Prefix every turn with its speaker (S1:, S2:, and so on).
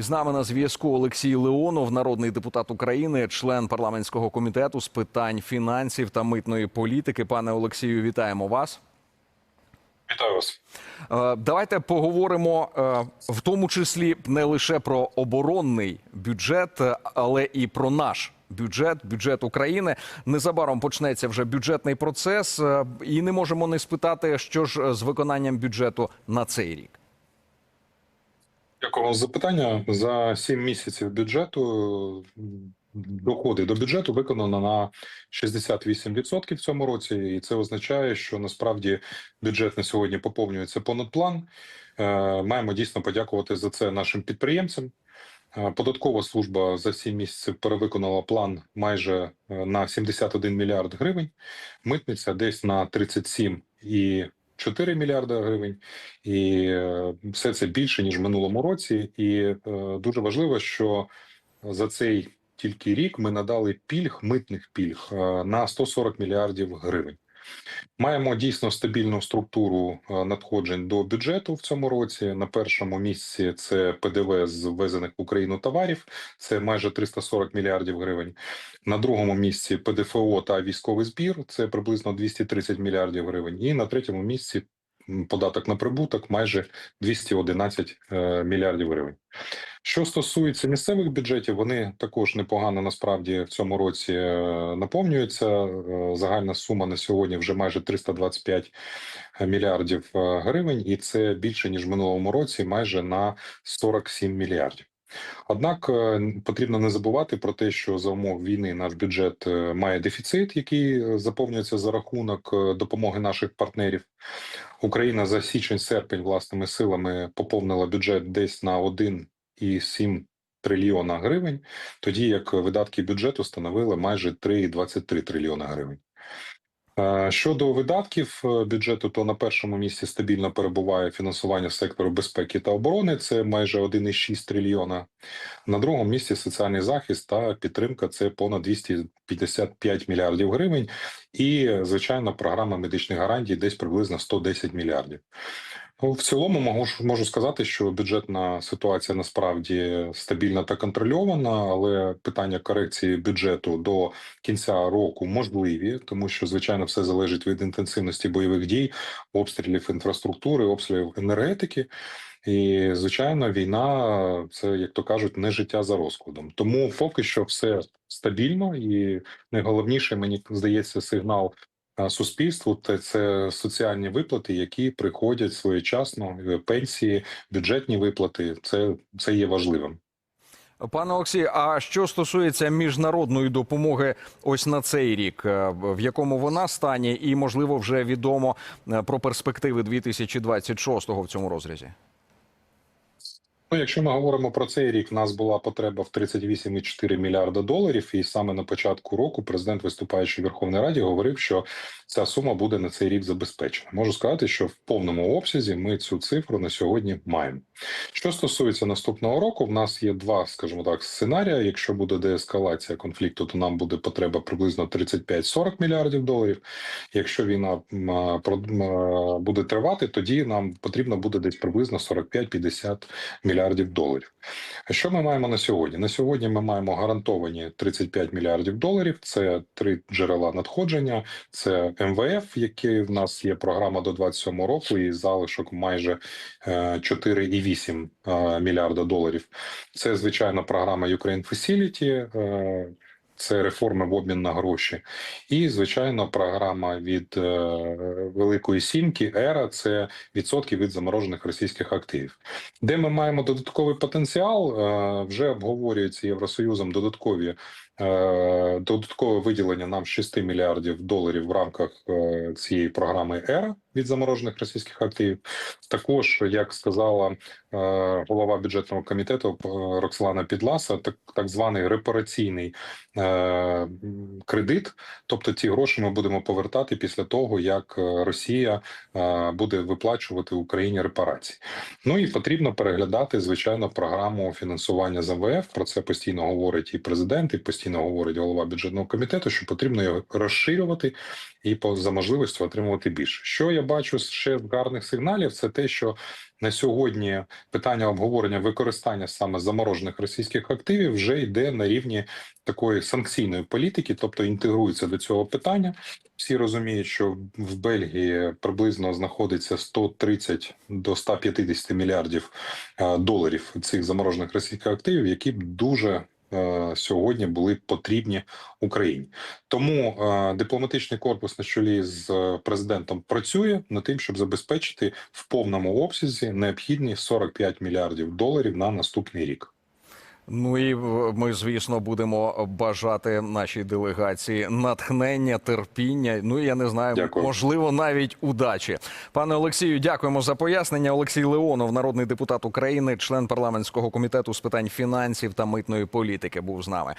S1: І з нами на зв'язку Олексій Леонов, народний депутат України, член парламентського комітету з питань фінансів та митної політики. Пане Олексію, вітаємо вас.
S2: Вітаю вас.
S1: Е, Давайте поговоримо е, в тому числі не лише про оборонний бюджет, е, але і про наш бюджет, бюджет України. Незабаром почнеться вже бюджетний процес, і не можемо не спитати, що ж з виконанням бюджету на цей рік.
S2: Дякую вам за запитання. За 7 місяців бюджету доходи до бюджету виконано на 68% в цьому році, і це означає, що насправді бюджет на сьогодні поповнюється понад план. Е, Маємо дійсно подякувати за це нашим підприємцям. Е, Податкова служба за 7 місяців перевиконала план майже е, на 71 мільярд гривень. Митниця десь на 37 і 4 мільярди гривень, і е, все це більше ніж в минулому році. І е, дуже важливо, що за цей тільки рік ми надали пільг, митних пільг е, на 140 мільярдів гривень. Маємо дійсно стабільну структуру е, надходжень до бюджету в цьому році. На першому місці це ПДВ з ввезених в Україну товарів, це майже 340 мільярдів гривень. На другому місці ПДФО та військовий збір це приблизно 230 мільярдів гривень. І на третьому місці податок на прибуток майже 211 е, мільярдів гривень. Що стосується місцевих бюджетів, вони також непогано насправді в цьому році е, наповнюються. Е, Загальна сума на сьогодні вже майже 325 мільярдів гривень, і це більше ніж в минулому році, майже на 47 мільярдів. Однак е, потрібно не забувати про те, що за умов війни наш бюджет е, має дефіцит, який е, заповнюється за рахунок допомоги наших партнерів. Україна за січень-серпень власними силами поповнила бюджет десь на 1,7 трильйона гривень, тоді як видатки бюджету становили майже 3,23 трильйона гривень. Е, Щодо видатків е, бюджету, то на першому місці стабільно перебуває фінансування сектору безпеки та оборони. Це майже 1,6 трильйона. На другому місці соціальний захист та підтримка це понад 255 мільярдів гривень. І звичайно, програма медичних гарантій десь приблизно 110 мільярдів. Ну, в цілому можу, можу сказати, що бюджетна ситуація насправді стабільна та контрольована, але питання корекції бюджету до кінця року можливі, тому що звичайно все залежить від інтенсивності бойових дій, обстрілів інфраструктури, обстрілів енергетики. І звичайно, війна це як то кажуть, не життя за розкладом. Тому поки що все стабільно, і найголовніше мені здається сигнал суспільству це, соціальні виплати, які приходять своєчасно, пенсії, бюджетні виплати. Це, це є важливим.
S1: Пане Олексій, а що стосується міжнародної допомоги, ось на цей рік, е, в якому вона стані, і можливо вже відомо е, про перспективи 2026-го в цьому розрізі?
S2: Ну, якщо ми говоримо про цей рік, в нас була потреба в 38,4 мільярда доларів, і саме на початку року президент, виступаючи в Верховній Раді, говорив, що ця сума буде на цей рік забезпечена. Можу сказати, що в повному обсязі ми цю цифру на сьогодні маємо. Що стосується наступного року, в нас є два, скажімо так, сценарії. Якщо буде деескалація конфлікту, то нам буде потреба приблизно 35-40 мільярдів доларів. Якщо війна буде тривати, тоді нам потрібно буде десь приблизно 45-50 мільярдів доларів. А що ми маємо на сьогодні? На сьогодні ми маємо гарантовані 35 мільярдів доларів. Це три джерела надходження. Це МВФ, який в нас є програма до 27 року, і залишок майже е, 4,8 е, мільярда доларів. Це звичайно програма Ukraine Facility, е, Це реформи в обмін на гроші, і звичайно, програма від е, Великої Сімки ЕРА це відсотки від заморожених російських активів. Де ми маємо додатковий потенціал, е, вже обговорюється Євросоюзом додаткові. е, Додаткове виділення нам 6 мільярдів доларів в рамках цієї програми ЕРА від заморожених російських активів. Також, як сказала е, голова бюджетного комітету е, Роксолана Підласа, так, так званий репараційний е, кредит. Тобто ці гроші ми будемо повертати після того, як е, Росія е, буде виплачувати Україні репарації. Ну і потрібно переглядати звичайно програму фінансування з МВФ. Про це постійно говорить і президент, і постійно говорить голова бюджетного комітету, що потрібно його розширювати і по за можливістю отримувати більше. Що я я бачу ще гарних сигналів, це те, що на сьогодні питання обговорення використання саме заморожених російських активів вже йде на рівні такої санкційної політики, тобто інтегрується до цього питання. Всі розуміють, що в Бельгії приблизно знаходиться 130 до 150 мільярдів е, доларів цих заморожених російських активів, які б дуже е, сьогодні були потрібні Україні. Тому е, дипломатичний корпус на чолі з е, президентом працює над тим, щоб забезпечити в повному обсязі необхідні 45 мільярдів доларів на наступний рік.
S1: Ну і ми, звісно, будемо бажати нашій делегації натхнення, терпіння. Ну я не знаю,
S2: Дякую.
S1: можливо, навіть удачі. Пане Олексію, дякуємо за пояснення. Олексій Леонов, народний депутат України, член парламентського комітету з питань фінансів та митної політики, був з нами.